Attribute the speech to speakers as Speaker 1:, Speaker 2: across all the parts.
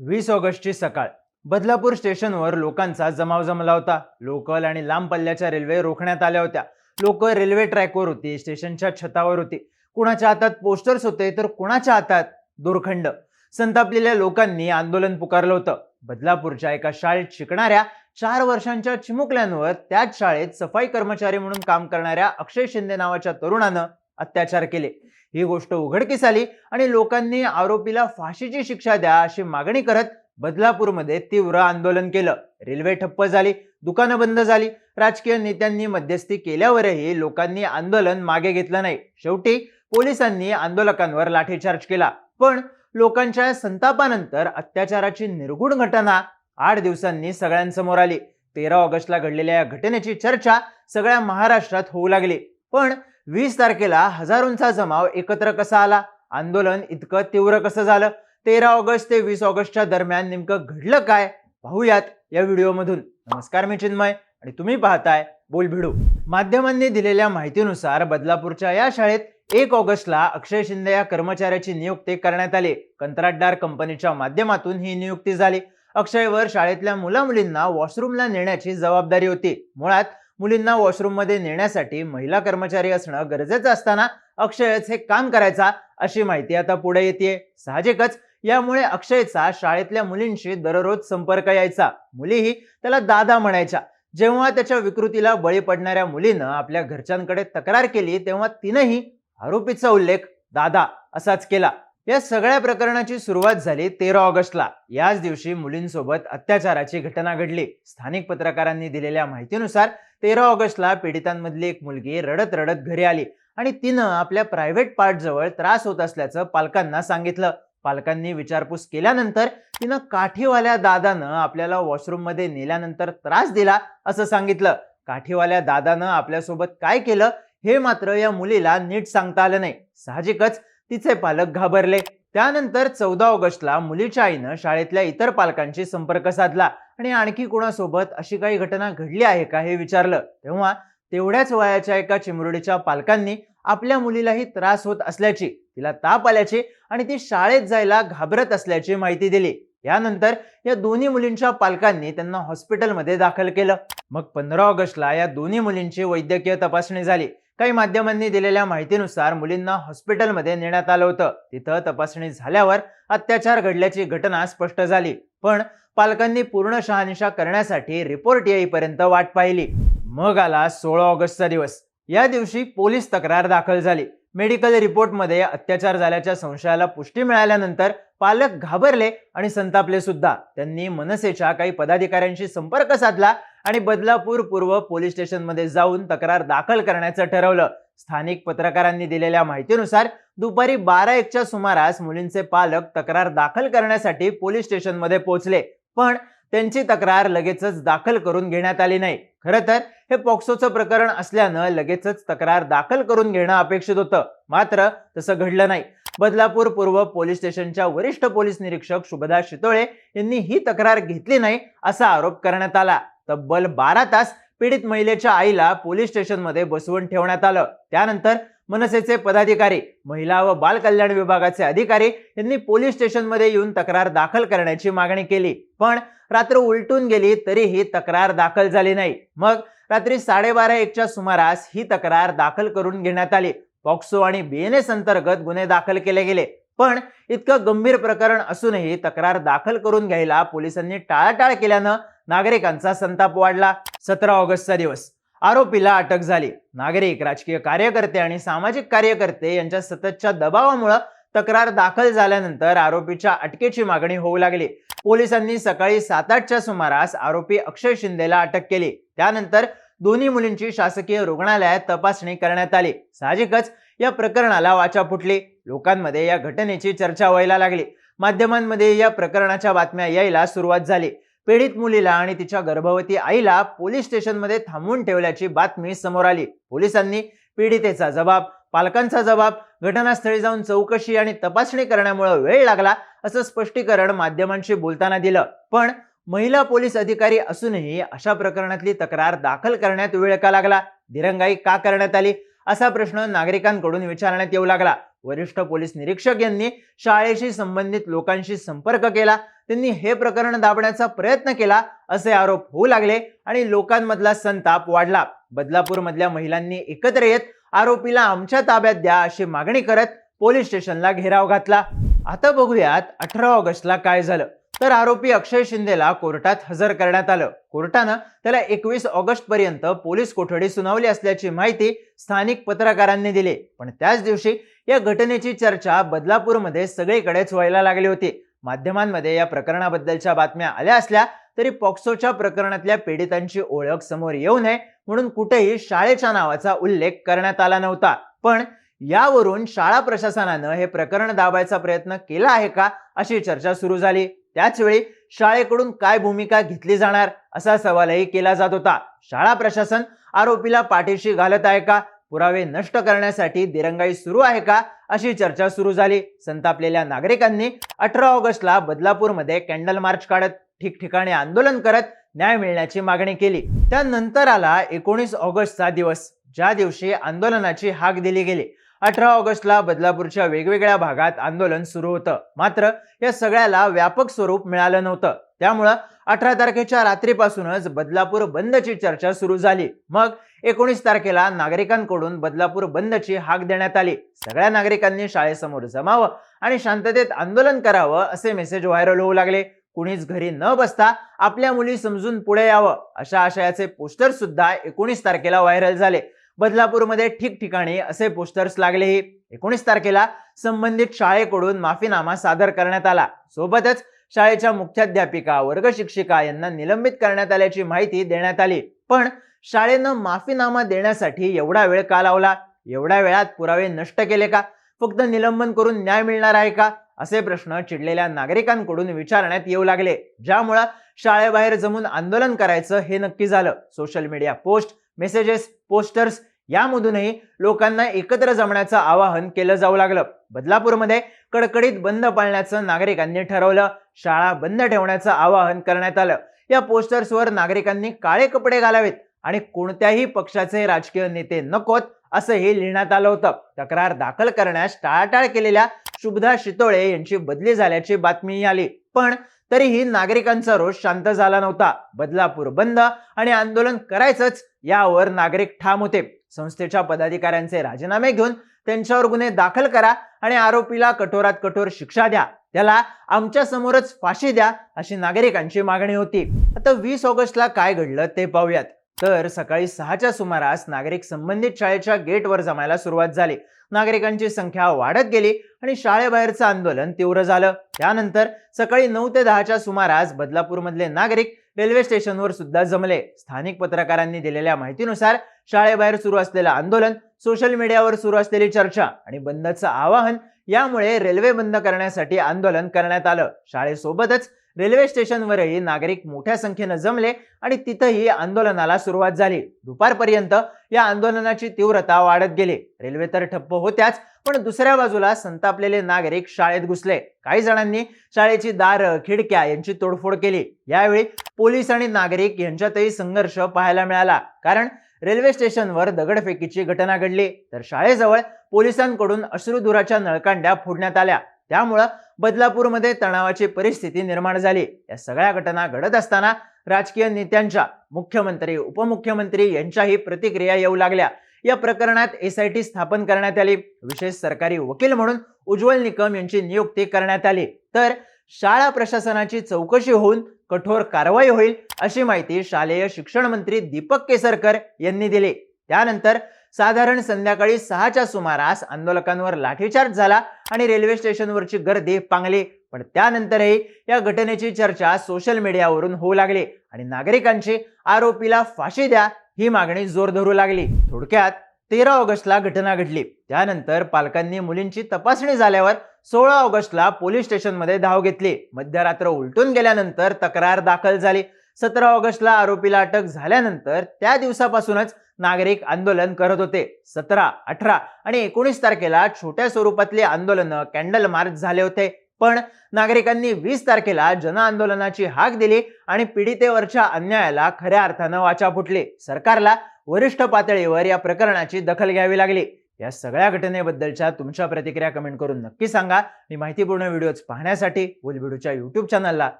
Speaker 1: वीस ऑगस्टची सकाळ. बदलापूर स्टेशनवर लोकांचा जमाव जमला होता. लोकल आणि लांब पल्ल्याच्या रेल्वे रोखण्यात आल्या होत्या. लोक रेल्वे ट्रॅकवर होती स्टेशनच्या छतावर होती. कुणाच्या हातात पोस्टर्स होते तर कुणाच्या हातात? दोरखंड. संतापलेल्या लोकांनी आंदोलन पुकारलं होतं. बदलापूरच्या एका शाळेत शिकणाऱ्या चार वर्षांच्या चिमुकल्यांवर त्याच शाळेत सफाई कर्मचारी म्हणून काम करणाऱ्या अक्षय शिंदे नावाच्या तरुणानं अत्याचार केले. ही गोष्ट उघडकीस आली आणि लोकांनी आरोपीला फाशीची शिक्षा द्या अशी मागणी करत बदलापूरमध्ये तीव्र आंदोलन केलं. रेल्वे ठप्प झाली दुकानं बंद झाली. राजकीय नेत्यांनी मध्यस्थी केल्यावरही लोकांनी आंदोलन मागे घेतलं नाही. शेवटी पोलिसांनी आंदोलकांवर लाठीचार्ज केला. पण लोकांच्या संतापानंतर अत्याचाराची निर्गुण घटना आठ दिवसांनी सगळ्यांसमोर आली. तेरा ऑगस्टला घडलेल्या या घटनेची चर्चा सगळ्या महाराष्ट्रात होऊ लागली. पण वीस तारखेला हजारोंचा जमाव एकत्र कसा आला? आंदोलन इतकं तीव्र कसं झालं? तेरा ऑगस्ट ते वीस ऑगस्टच्या दरम्यान नेमकं घडलं काय? पाहूयात या व्हिडिओमधून. नमस्कार मी चिन्मय आणि तुम्ही पाहताय बोलभिडू. माध्यमांनी दिलेल्या माहितीनुसार बदलापूरच्या या शाळेत एक ऑगस्टला अक्षय शिंदे या कर्मचाऱ्याची नियुक्ती करण्यात आली. कंत्राटदार कंपनीच्या माध्यमातून ही नियुक्ती झाली. अक्षयवर शाळेतल्या मुला मुलींना वॉशरूमला नेण्याची जबाबदारी होती. मुळात मुलींना वॉशरूममध्ये नेण्यासाठी महिला कर्मचारी असणं गरजेचं असताना अक्षयच हे काम करायचा अशी माहिती आता पुढे येते साहजिकच यामुळे अक्षयचा शाळेतल्या मुलींशी दररोज संपर्क यायचा. मुलीही त्याला दादा म्हणायच्या. जेव्हा त्याच्या विकृतीला बळी पडणाऱ्या मुलीनं आपल्या घरच्यांकडे तक्रार केली तेव्हा तिनंही आरोपीचा उल्लेख दादा असाच केला. या सगळ्या प्रकरणाची सुरुवात झाली तेरा ऑगस्टला. याच दिवशी मुलींसोबत अत्याचाराची घटना घडली. स्थानिक पत्रकारांनी दिलेल्या माहितीनुसार तेरा ऑगस्टला पीडितांमधली एक मुलगी रडत रडत घरी आली आणि तिनं आपल्या प्रायव्हेट पार्टजवळ त्रास होत असल्याचं पालकांना सांगितलं. पालकांनी विचारपूस केल्यानंतर तिनं काठीवाल्या दादानं आपल्याला वॉशरूममध्ये नेल्यानंतर त्रास दिला असं सांगितलं. काठीवाल्या दादानं आपल्यासोबत काय केलं हे मात्र या मुलीला नीट सांगता आलं नाही. साहजिकच तिचे पालक घाबरले. त्यानंतर चौदा ऑगस्टला मुलीच्या आईनं शाळेतल्या इतर पालकांशी संपर्क साधला आणि आणखी कोणासोबत अशी काही घटना घडली आहे का हे विचारलं. तेव्हा तेवढ्याच वयाच्या एका चिमुरडीच्या पालकांनी आपल्या मुलीलाही त्रास होत असल्याची तिला ताप आल्याची आणि ती शाळेत जायला घाबरत असल्याची माहिती दिली. यानंतर या दोन्ही मुलींच्या पालकांनी त्यांना हॉस्पिटलमध्ये दाखल केलं. मग पंधरा ऑगस्टला या दोन्ही मुलींची वैद्यकीय तपासणी झाली. काही माध्यमांनी दिलेल्या माहितीनुसार मुलींना हॉस्पिटलमध्ये नेण्यात आलं होतं. तिथं तपासणी झाल्यावर अत्याचार घडल्याची घटना स्पष्ट झाली. पण पालकांनी पूर्ण शहानिशा करण्यासाठी रिपोर्ट येईपर्यंत वाट पाहिली. मग आला सोळा ऑगस्टचा दिवस. या दिवशी पोलीस तक्रार दाखल झाली. मेडिकल रिपोर्टमध्ये अत्याचार झाल्याच्या संशयाला पुष्टी मिळाल्यानंतर पालक घाबरले आणि संतापले सुद्धा. त्यांनी मनसेच्या काही पदाधिकाऱ्यांशी संपर्क साधला आणि बदलापूर पूर्व पोलीस स्टेशनमध्ये जाऊन तक्रार दाखल करण्याचं ठरवलं. स्थानिक पत्रकारांनी दिलेल्या माहितीनुसार दुपारी बारा एकच्या सुमारास मुलींचे पालक तक्रार दाखल करण्यासाठी पोलीस स्टेशनमध्ये पोहोचले. पण त्यांची तक्रार लगेचच दाखल करून घेण्यात आली नाही. खरं तर हे पॉक्सोचं प्रकरण असल्यानं लगेचच तक्रार दाखल करून घेणं अपेक्षित होतं. मात्र तसं घडलं नाही. बदलापूर पूर्व पोलीस स्टेशनच्या वरिष्ठ पोलीस निरीक्षक शुभदा शितोळे यांनी ही तक्रार घेतली नाही असा आरोप करण्यात आला. तब्बल बारा तास पीडित महिलेच्या आईला पोलीस स्टेशनमध्ये बसवून ठेवण्यात आलं. त्यानंतर मनसेचे पदाधिकारी महिला व बाल कल्याण विभागाचे अधिकारी यांनी पोलीस स्टेशनमध्ये येऊन तक्रार दाखल करण्याची मागणी केली. पण रात्र उलटून गेली तरीही तक्रार दाखल झाली नाही. मग रात्री साडेबारा एकच्या सुमारास ही तक्रार दाखल करून घेण्यात आली. पॉक्सो आणि बीएनएस अंतर्गत गुन्हे दाखल केले गेले. पण इतकं गंभीर प्रकरण असूनही तक्रार दाखल करून घ्यायला पोलिसांनी टाळाटाळ केल्यानं नागरिकांचा संताप वाढला. सतरा ऑगस्टचा दिवस. आरोपीला अटक झाली. नागरिक राजकीय कार्यकर्ते आणि सामाजिक कार्यकर्ते यांच्या सततच्या दबावामुळे तक्रार दाखल झाल्यानंतर आरोपीच्या अटकेची मागणी होऊ लागली. पोलिसांनी सकाळी सात आठच्या सुमारास आरोपी अक्षय शिंदेला अटक केली. त्यानंतर दोन्ही मुलींची शासकीय रुग्णालयात तपासणी करण्यात आली. साहजिकच या प्रकरणाला वाचा फुटली. लोकांमध्ये या घटनेची चर्चा व्हायला लागली. माध्यमांमध्ये या प्रकरणाच्या बातम्या यायला सुरुवात झाली. पीडित मुलीला आणि तिच्या गर्भवती आईला पोलीस स्टेशनमध्ये थांबवून ठेवल्याची बातमी समोर आली. पोलिसांनी पीडितेचा जबाब पालकांचा जबाब घटनास्थळी जाऊन चौकशी आणि तपासणी करण्यामुळे वेळ लागला असं स्पष्टीकरण माध्यमांशी बोलताना दिलं. पण महिला पोलीस अधिकारी असूनही अशा प्रकरणातली तक्रार दाखल करण्यात वेळ का लागला? दिरंगाई का करण्यात आली? असा प्रश्न नागरिकांकडून विचारण्यात येऊ लागला. वरिष्ठ पोलीस निरीक्षक यांनी शाळेशी संबंधित लोकांशी संपर्क केला. त्यांनी हे प्रकरण दाबण्याचा प्रयत्न केला असे आरोप होऊ लागले आणि लोकांमधला संताप वाढला. बदलापूर मधल्या महिलांनी एकत्र येत आरोपीला आमच्या ताब्यात द्या अशी मागणी करत पोलीस स्टेशनला घेराव घातला. आता बघूयात अठरा ऑगस्टला काय झालं. तर आरोपी अक्षय शिंदेला कोर्टात हजर करण्यात आलं. कोर्टानं त्याला एकवीस ऑगस्ट पर्यंत पोलीस कोठडी सुनावली असल्याची माहिती स्थानिक पत्रकारांनी दिली. पण त्याच दिवशी या घटनेची चर्चा बदलापूरमध्ये सगळीकडेच व्हायला लागली होती. माध्यमांमध्ये या प्रकरणाबद्दलच्या बातम्या आल्या असल्या तरी पॉक्सोच्या प्रकरणातल्या पीडितांची ओळख समोर येऊ नये म्हणून कुठेही शाळेच्या नावाचा उल्लेख करण्यात आला नव्हता. पण यावरून शाळा प्रशासनानं हे प्रकरण दाबायचा प्रयत्न केला आहे का अशी चर्चा सुरू झाली. त्याच वेळी शाळेकडून काय भूमिका घेतली जाणार असा सवालही केला जात होता. शाळा प्रशासन आरोपीला पाठीशी घालत आहे का? पुरावे नष्ट करण्यासाठी दिरंगाई सुरू आहे का? अशी चर्चा सुरू झाली. संतापलेल्या नागरिकांनी अठरा ऑगस्टला बदलापूरमध्ये कॅन्डल मार्च काढत ठिकठिकाणी आंदोलन करत न्याय मिळण्याची मागणी केली. त्यानंतर आला एकोणीस ऑगस्टचा दिवस ज्या दिवशी आंदोलनाची हाक दिली गेली. अठरा ऑगस्टला बदलापूरच्या वेगवेगळ्या भागात आंदोलन सुरू होतं. मात्र या सगळ्याला व्यापक स्वरूप मिळालं नव्हतं. त्यामुळं अठरा तारखेच्या रात्रीपासूनच बदलापूर बंदची चर्चा सुरू झाली. मग एकोणीस तारखेला नागरिकांकडून बदलापूर बंदची हाक देण्यात आली. सगळ्या नागरिकांनी शाळेसमोर जमावं आणि शांततेत आंदोलन करावं असे मेसेज व्हायरल होऊ लागले. कुणीच घरी न बसता आपल्या मुली समजून पुढे यावं अशा आशयाचे पोस्टर सुद्धा एकोणीस तारखेला व्हायरल झाले. बदलापूरमध्ये ठिकठिकाणी असे पोस्टर्स लागले एकोणीस तारखेला संबंधित शाळेकडून माफीनामा सादर करण्यात आला. सोबतच शाळेच्या मुख्याध्यापिका वर्ग शिक्षिका यांना निलंबित करण्यात आल्याची माहिती देण्यात आली. पण शाळेनं माफीनामा देण्यासाठी एवढा वेळ का लावला? एवढ्या वेळात पुरावे नष्ट केले का? फक्त निलंबन करून न्याय मिळणार आहे का? असे प्रश्न चिडलेल्या नागरिकांकडून विचारण्यात येऊ लागले. ज्यामुळं शाळेबाहेर जमून आंदोलन करायचं हे नक्की झालं. Social media post messages posters यामधूनही लोकांना एकत्र जमण्याचं आवाहन केलं जाऊ लागलं. बदलापूरमध्ये कडकडीत बंद पाळण्याचं नागरिकांनी ठरवलं. शाळा बंद ठेवण्याचं आवाहन करण्यात आलं. या पोस्टर्सवर नागरिकांनी काळे कपडे घालावेत आणि कोणत्याही पक्षाचे राजकीय नेते नकोत असंही लिहिण्यात आलं होतं. तक्रार दाखल करण्यास टाळाटाळ केलेल्या शुभदा शितोळे यांची बदली झाल्याची बातमी आली. पण तरीही नागरिकांचा रोष शांत झाला नव्हता. बदलापूर बंद आणि आंदोलन करायचंच यावर नागरिक ठाम होते. संस्थेच्या पदाधिकाऱ्यांचे राजीनामे घेऊन त्यांच्यावर गुन्हे दाखल करा आणि आरोपीला कठोरात कठोर शिक्षा द्या. त्याला आमच्या समोरच फाशी द्या अशी नागरिकांची मागणी होती. आता वीस ऑगस्टला काय घडलं ते पाहूयात. तर सकाळी सहाच्या सुमारास नागरिक संबंधित शाळेच्या गेटवर जमायला सुरुवात झाली. नागरिकांची संख्या वाढत गेली आणि शाळेबाहेरचं आंदोलन तीव्र झालं. त्यानंतर सकाळी नऊ ते दहाच्या सुमारास बदलापूरमधले नागरिक रेल्वे स्टेशनवर सुद्धा जमले. स्थानिक पत्रकारांनी दिलेल्या माहितीनुसार शाळेबाहेर सुरू असलेलं आंदोलन सोशल मीडियावर सुरू असलेली चर्चा आणि बंदचं आवाहन यामुळे रेल्वे बंद करण्यासाठी आंदोलन करण्यात आलं. शाळेसोबतच रेल्वे स्टेशनवरही नागरिक मोठ्या संख्येनं जमले आणि तिथंही आंदोलनाला सुरुवात झाली. दुपारपर्यंत या आंदोलनाची तीव्रता वाढत गेली. रेल्वे तर ठप्प होत्याच पण दुसऱ्या बाजूला संतापलेले नागरिक शाळेत घुसले. काही जणांनी शाळेची दार खिडक्या यांची तोडफोड केली. यावेळी पोलीस आणि नागरिक यांच्यातही संघर्ष पाहायला मिळाला. कारण रेल्वे स्टेशनवर दगडफेकीची घटना घडली. तर शाळेजवळ पोलिसांकडून अश्रुधुराच्या नळकांड्या फोडण्यात आल्या. त्यामुळं बदलापूरमध्ये तणावाची परिस्थिती निर्माण झाली. या सगळ्या घटना घडत असताना राजकीय नेत्यांच्या मुख्यमंत्री उपमुख्यमंत्री यांच्याही प्रतिक्रिया येऊ लागल्या. या प्रकरणात एस आय टी स्थापन करण्यात आली. विशेष सरकारी वकील म्हणून उज्ज्वल निकम यांची नियुक्ती करण्यात आली. तर शाळा प्रशासनाची चौकशी होऊन कठोर कारवाई होईल अशी माहिती शालेय शिक्षण मंत्री दीपक केसरकर यांनी दिली. त्यानंतर साधारण संध्याकाळी सहाच्या सुमारास आंदोलकांवर लाठीचार्ज झाला आणि रेल्वे स्टेशनवरची गर्दी पांगली. पण त्यानंतरही या घटनेची चर्चा सोशल मीडियावरून होऊ लागली आणि नागरिकांची आरोपीला फाशी द्या ही मागणी जोर धरू लागली. थोडक्यात तेरा ऑगस्टला घटना घडली. त्यानंतर पालकांनी मुलींची तपासणी झाल्यावर सोळा ऑगस्टला पोलीस स्टेशनमध्ये धाव घेतली. मध्यरात्र उलटून गेल्यानंतर तक्रार दाखल झाली. सतरा ऑगस्टला आरोपीला अटक झाल्यानंतर त्या दिवसापासूनच नागरिक आंदोलन करत होते. सतरा अठरा आणि एकोणीस तारखेला छोट्या स्वरूपातले आंदोलनं कॅन्डल मार्च झाले होते. पण नागरिकांनी वीस तारखेला जनआंदोलनाची हाक दिली आणि पीडितेवरच्या अन्यायाला खऱ्या अर्थानं वाचा फुटली. सरकारला वरिष्ठ पातळीवर या प्रकरणाची दखल घ्यावी लागली. या सगळ्या घटनेबद्दलच्या तुमच्या प्रतिक्रिया कमेंट करून नक्की सांगा. आणि माहितीपूर्ण व्हिडिओज पाहण्यासाठी बुलबिडूच्या युट्यूब चॅनलला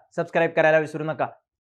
Speaker 1: सबस्क्राईब करायला विसरू नका.